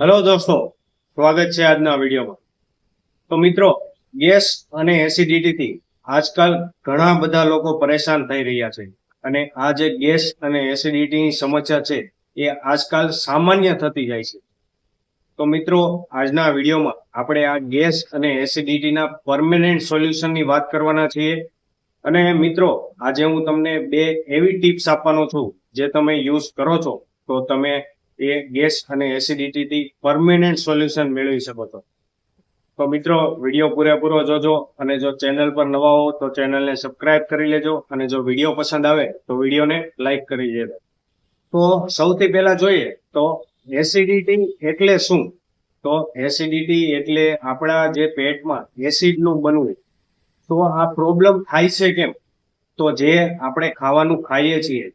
Hello દોસ્તો, સ્વાગત છે આજના વિડીયોમાં. તો મિત્રો, ગેસ અને એસિડિટીથી આજકાલ ઘણા બધા લોકો પરેશાન થઈ રહ્યા છે. અને આ જે ગેસ અને એસિડિટીની સમસ્યા છે, એ આજકાલ સામાન્ય થતી જાય છે. તો મિત્રો, આજના વિડીયોમાં આપણે આ ગેસ અને એસિડિટીના પરમેનન્ટ સોલ્યુશનની વાત કરવાના છીએ. અને મિત્રો, આજે હું તમને બે એવી ટિપ્સ આપવાનો છું, જે તમે યુઝ કરો છો. તો તમે એ ગેસ અને એસિડિટીથી પરમેનન્ટ સોલ્યુશન મેળવી શકો છો. તો મિત્રો, વીડિયો પૂરેપૂરો જોજો અને જો ચેનલ પર નવા હો તો ચેનલને સબસ્ક્રાઇબ કરી લેજો અને જો વીડિયો પસંદ આવે તો વિડીયોને લાઈક કરી દેજો. તો સૌથી પહેલા જોઈએ તો એસિડિટી એટલે શું? તો એસિડિટી એટલે આપણા જે પેટમાં એસિડનું બનવું. તો આ પ્રોબ્લેમ થાય છે કેમ? તો જે આપણે ખાવાનું ખાઈએ છીએ,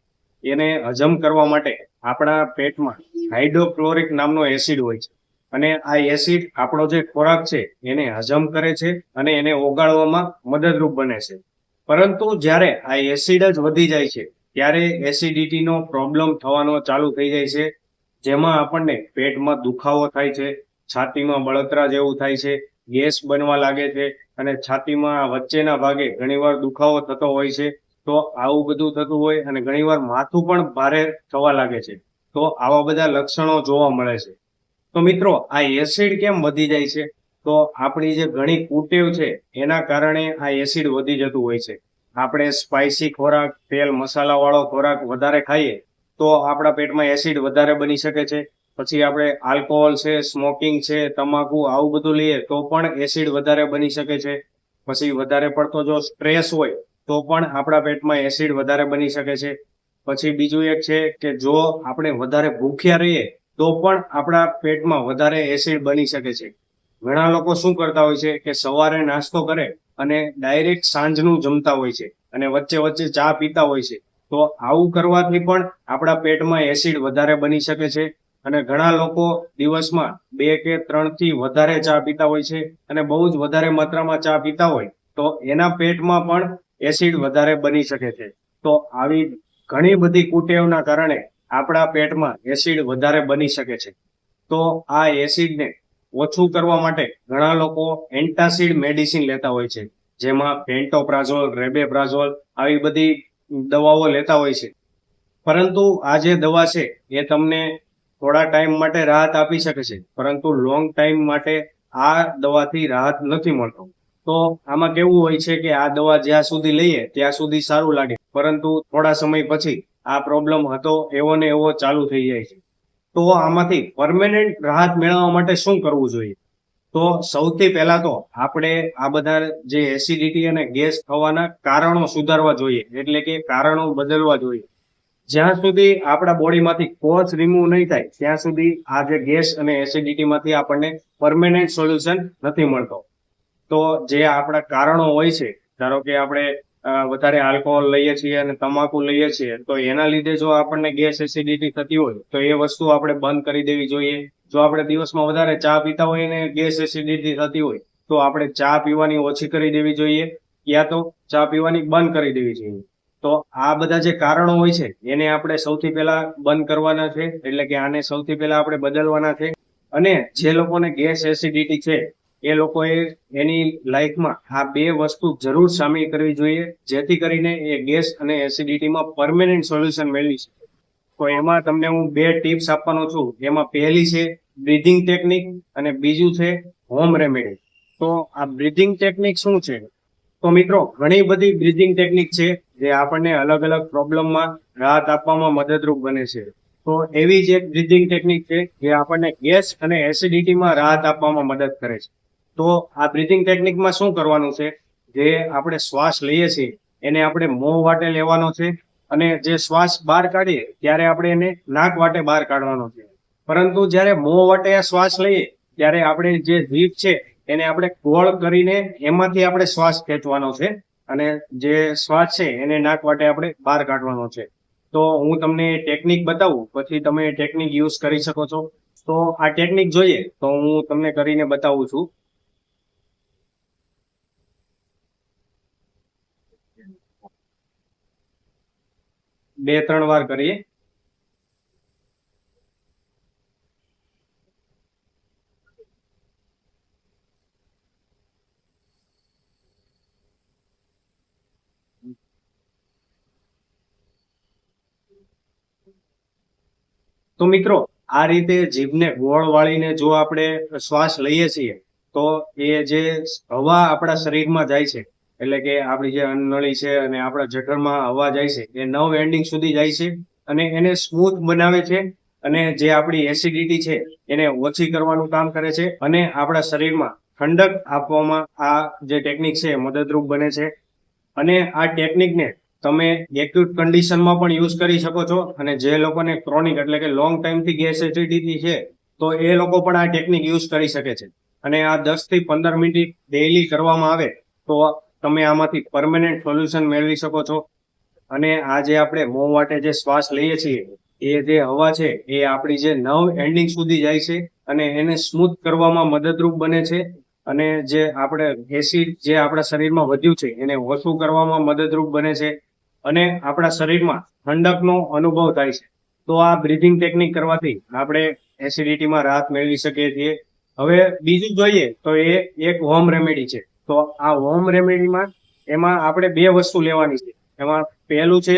એને હજમ કરવા માટે આપણા પેટમાં હાઇડ્રોક્લોરિક નામનો એસિડ હોય છે. અને આ એસિડ આપણો જે ખોરાક છે, એને હજમ કરે છે અને એને ઓગાળવામાં મદદરૂપ બને છે. પરંતુ જ્યારે આ એસિડ જ વધી જાય છે, ત્યારે એસિડિટીનો પ્રોબ્લેમ થવાનો ચાલુ થઈ જાય છે, જેમાં આપણને પેટમાં દુખાવો થાય છે, છાતીમાં બળતરા જેવું થાય છે, ગેસ બનવા લાગે છે અને છાતીમાં વચ્ચેના ભાગે ઘણીવાર દુખાવો થતો હોય છે. તો આવું બધું થતું હોય અને ઘણીવાર માથું પણ ભારે થવા લાગે છે. તો આવા બધા લક્ષણો જોવા મળે છે. તો મિત્રો, આ એસિડ કેમ વધી જાય છે? તો આપણી જે ઘણી કુટેવ છે, એના કારણે આ એસિડ વધી જતું હોય છે. આપણે સ્પાઇસી ખોરાક, તેલ મસાલા વાળો ખોરાક વધારે ખાઈએ, તો આપણા પેટમાં એસિડ વધારે બની શકે છે. પછી આપણે આલ્કોહોલ છે સ્મોકિંગ છે, તમાકુ, આવું બધું લઈએ તો પણ એસિડ વધારે બની શકે છે. પછી વધારે પડતો જો સ્ટ્રેસ હોય તો પણ આપણા પેટમાં એસિડ વધારે બની શકે છે. પછી બીજું એક છે કે જો આપણે વધારે ભૂખ્યા રહીએ, તો પણ આપણા પેટમાં વધારે એસિડ બની શકે છે. ઘણા લોકો શું કરતા હોય છે કે સવારે નાસ્તો કરે અને ડાયરેક્ટ સાંજનું જમતા હોય છે અને વચ્ચે વચ્ચે ચા પીતા હોય છે. તો આવું કરવાથી પણ આપણા પેટમાં એસિડ વધારે બની શકે છે અને ઘણા લોકો દિવસમાં બે કે ત્રણથી વધારે ચા પીતા હોય છે અને બહુ જ વધારે માત્રામાં ચા પીતા હોય, તો એના પેટમાં પણ એસિડ વધારે બની શકે છે. તો આવી ઘણી બધી કુટેવના કારણે આપણા પેટમાં એસિડ વધારે બની શકે છે. તો આ એસિડને ઓછું કરવા માટે ઘણા લોકો એન્ટાસિડ મેડિસિન લેતા હોય છે. જેમાં પેન્ટોપ્રાઝોલ, રેબેપ્રાઝોલ આવી બધી દવાઓ લેતા હોય છે. પરંતુ આ જે દવા છે એ તમને થોડા ટાઈમ માટે રાહત આપી શકે છે. પરંતુ લોંગ ટાઈમ માટે આ દવાથી રાહત નથી મળતો. તો આમાં કેવું હોય છે કે આ દવા જ્યાં સુધી લઈએ, ત્યાં સુધી સારું લાગે. પરંતુ થોડા સમય પછી આ પ્રોબ્લેમ હતો, એવો ને એવો ચાલુ થઈ જાય છે. તો આમાંથી પરમેનન્ટ રાહત મેળવવા માટે શું કરવું જોઈએ? તો સૌથી પહેલા તો આપણે આ બધા જે એસિડિટી અને ગેસ થવાના કારણો સુધારવા જોઈએ. એટલે કે કારણો બદલવા જોઈએ. જ્યાં સુધી આપણા બોડીમાંથી કોચ રિમૂવ નહીં થાય, ત્યાં સુધી આ જે ગેસ અને એસિડિટીમાંથી આપણને પરમેનન્ટ સોલ્યુશન નથી મળતો. તો જે આપણા કારણો હોય છે, ધારો કે આપણે વધારે આલ્કોહોલ લઈએ છીએ અને તમાકુ લઈએ છીએ, તો એના લીધે જો આપણને ગેસ એસિડિટી થતી હોય, તો એ વસ્તુ આપણે બંધ કરી દેવી જોઈએ. જો આપણે દિવસમાં વધારે ચા પીતા હોય ને ગેસ એસિડિટી થતી હોય, તો આપણે ચા પીવાની ઓછી કરી દેવી જોઈએ, યા તો ચા પીવાની બંધ કરી દેવી જોઈએ. તો આ બધા જે કારણો હોય છે, એને આપણે સૌથી પહેલા બંધ કરવાના છે, એટલે કે આને સૌથી પહેલા આપણે બદલવાના છે. અને જે લોકોને ગેસ એસિડિટી છે એ લોકોએ એની લાઈફમાં આ બે વસ્તુ જરૂર સામેલ કરવી જોઈએ, જેથી કરીને એ ગેસ અને એસિડિટીમાં પરમેનન્ટ સોલ્યુશન મેળવી શકે. તો એમાં તમને હું બે ટિપ્સ આપવાનો છું. એમાં પહેલી છે બ્રિધિંગ ટેકનિક અને બીજું છે હોમ રેમેડી તો આ બ્રિધિંગ ટેકનિક શું છે? તો મિત્રો, ઘણી બધી બ્રિધિંગ ટેકનિક છે જે આપણને અલગ અલગ પ્રોબ્લેમમાં રાહત આપવામાં મદદરૂપ બને છે. તો એવી જ એક બ્રિધિંગ ટેકનિક છે જે આપણને ગેસ અને એસિડિટીમાં રાહત આપવામાં મદદ કરે છે. તો આ બ્રિથિંગ ટેકનિકમાં શું કરવાનું છે? જે આપણે શ્વાસ લઈએ છીએ, એને આપણે મોં વાટે લેવાનો છે અને જે શ્વાસ બહાર કાઢીએ, ત્યારે આપણે એને નાક વાટે બહાર કાઢવાનો છે. પરંતુ જ્યારે મોં વાટે શ્વાસ લઈએ, ત્યારે આપણે જે જીભ છે, એને આપણે ગોળ કરીને એમાંથી આપણે શ્વાસ ખેંચવાનો છે અને જે શ્વાસ છે, એને નાક વાટે આપણે બહાર કાઢવાનો છે. તો હું તમને ટેકનિક બતાવું, પછી તમે ટેકનિક યુઝ કરી શકો છો. તો આ ટેકનિક જોઈએ, તો હું તમને કરીને બતાવું છું. બે ત્રણ વાર કરીએ. તો મિત્રો, આ રીતે જીભને ગોળ વાળીને જો આપણે શ્વાસ લઈએ છીએ, તો એ જે હવા આપણા શરીરમાં જાય છે એટલે કે આપણી જે અન્નનળી છે અને આપણા જઠરમાં હવા જાય છે, એ નવ એન્ડિંગ સુધી જાય છે અને એને સ્મૂથ બનાવે છે અને જે આપણી એસિડિટી છે એને ઓછી કરવાનું કામ કરે છે અને આપણા શરીરમાં ઠંડક આપવામાં આ જે ટેકનિક છે મદદરૂપ બને છે. અને આ ટેકનિકને તમે એક્યુટ કન્ડિશનમાં પણ યુઝ કરી શકો છો અને જે લોકોને ક્રોનિક એટલે કે લોંગ ટાઈમથી ગેસ એસિડિટી છે, તો એ લોકો પણ આ ટેકનિક યુઝ કરી શકે છે. અને આ દસથી પંદર મિનિટ ડેઇલી કરવામાં આવે તો તમે આમાંથી પરમેનન્ટ સોલ્યુશન મેળવી શકો છો. અને આ જે આપણે મોં માટે જે શ્વાસ લઈએ છીએ, એ જે હવા છે, એ આપણી જે નવ એન્ડિંગ સુધી જાય છે અને એને સ્મૂથ કરવામાં મદદરૂપ બને છે. અને જે આપણે એસિડ જે આપણા શરીરમાં વધ્યું છે, એને ઓછું કરવામાં મદદરૂપ બને છે. અને આપણા શરીરમાં ઠંડકનો અનુભવ થાય છે. તો આ બ્રિથિંગ ટેકનિક કરવાથી આપણે એસિડિટીમાં રાહત મેળવી શકીએ છીએ. હવે બીજું જોઈએ તો એ એક હોમ રેમેડી છે. તો આ હોમ રેમેડીમાં એમાં આપણે બે વસ્તુ લેવાની છે. એમાં પહેલું છે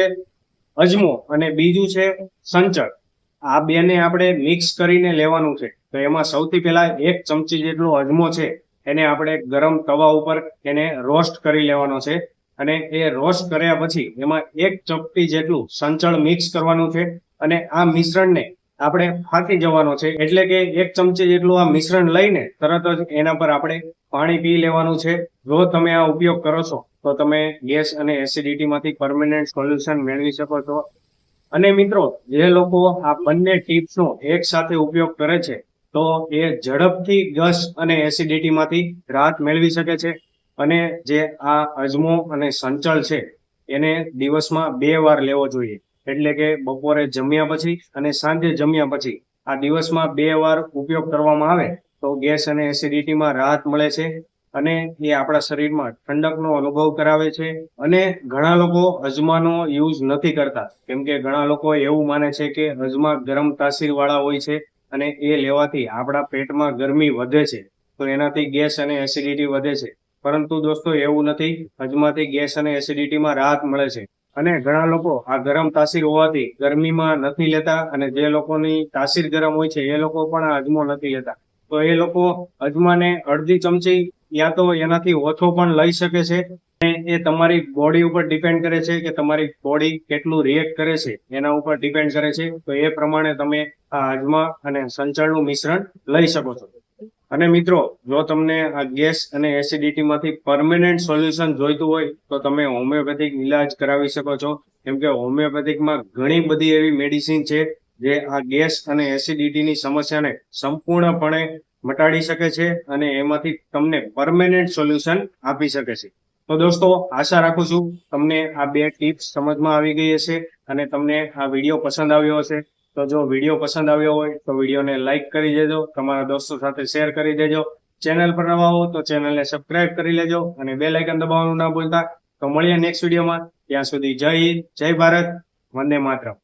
અજમો અને બીજું છે સંચળ. આ બેને આપણે મિક્સ કરીને લેવાનું છે. તો એમાં સૌથી પહેલા એક ચમચી જેટલો અજમો છે, એને આપણે ગરમ તવા ઉપર એને રોસ્ટ કરી લેવાનો છે. અને એ રોસ્ટ કર્યા પછી એમાં એક ચપટી જેટલું સંચળ મિક્સ કરવાનું છે. અને આ મિશ્રણને આપણે ફાટી જવાનો છે. એટલે કે એક ચમચી જેટલું આ મિશ્રણ લઈને તરત જ એના પર આપણે પાણી પી લેવાનું છે. જો તમે આ ઉપયોગ કરો છો, તો તમે ગેસ અને એસિડિટીમાંથી પરમેનન્ટ સોલ્યુશન મેળવી શકો છો. અને મિત્રો, જે લોકો આ બંને ટિપ્સનો એક સાથે ઉપયોગ કરે છે, તો એ ઝડપથી ગસ અને એસિડિટીમાંથી રાહત મેળવી શકે છે. અને જે આ અજમો અને સંચળ છે, એને દિવસમાં બે વાર લેવો જોઈએ. એટલે કે બપોરે જમ્યા પછી અને સાંજે જમ્યા પછી આ દિવસમાં બે વાર ઉપયોગ કરવામાં આવે તો ગેસ અને એસિડિટીમાં રાહત મળે છે અને એ આપણા શરીરમાં ઠંડકનો અનુભવ કરાવે છે અને ઘણા લોકો અજમાનો યુઝ નથી કરતા. કેમ કે ઘણા લોકો એવું માને છે કે અજમા ગરમ તાસીર વાળા હોય છે અને એ લેવાથી આપણા પેટમાં ગરમી વધે છે. તો એનાથી ગેસ અને એસિડિટી વધે છે. પરંતુ દોસ્તો એવું નથી, અજમાથી ગેસ અને એસિડિટીમાં રાહત મળે છે. અને ઘણા લોકો આ ગરમ તાસીર હોવાથી ગરમીમાં નથી લેતા અને જે લોકોની તાસીર ગરમ હોય છે એ લોકો પણ આ અજમો નથી લેતા. તો એ લોકો અજમાને અડધી ચમચી યા તો એનાથી ઓછો પણ લઈ શકે છે. અને એ તમારી બોડી ઉપર ડિપેન્ડ કરે છે કે તમારી બોડી કેટલું રિએક્ટ કરે છે, એના ઉપર ડિપેન્ડ કરે છે. તો એ પ્રમાણે તમે આ અજમા અને સંચળનું મિશ્રણ લઈ શકો છો. અને મિત્રો, જો તમને આ ગેસ અને એસિડિટી માંથી પરમેનન્ટ સોલ્યુશન જોઈતું હોય, તો તમે હોમિયોપેથિક ઇલાજ કરાવી શકો છો. કેમ કે હોમિયોપેથિકમાં ઘણી બધી એવી મેડિસિન છે જે આ ગેસ અને એસિડિટીની સમસ્યાને સંપૂર્ણપણે મટાડી શકે છે અને એમાંથી તમને પરમેનન્ટ સોલ્યુશન આપી શકે છે. તો દોસ્તો, આશા રાખું છું તમને આ બે ટિપ્સ સમજમાં આવી ગઈ હશે અને તમને આ વીડિયો પસંદ આવ્યો હશે. તો જો વીડિયો પસંદ આવ્યો હોય તો વિડીયોને લાઇક કરી દેજો, તમારા દોસ્તો સાથે શેર કરી દેજો. ચેનલ પર નવા હો તો ચેનલને સબસ્ક્રાઇબ કરી લેજો અને બે લાઇકન દબાવવાનું ના ભૂલતા. તો મળીએ નેક્સ્ટ વિડીયોમાં. ત્યાં સુધી જય હિન્દ, જય ભારત, વંદે માતરમ.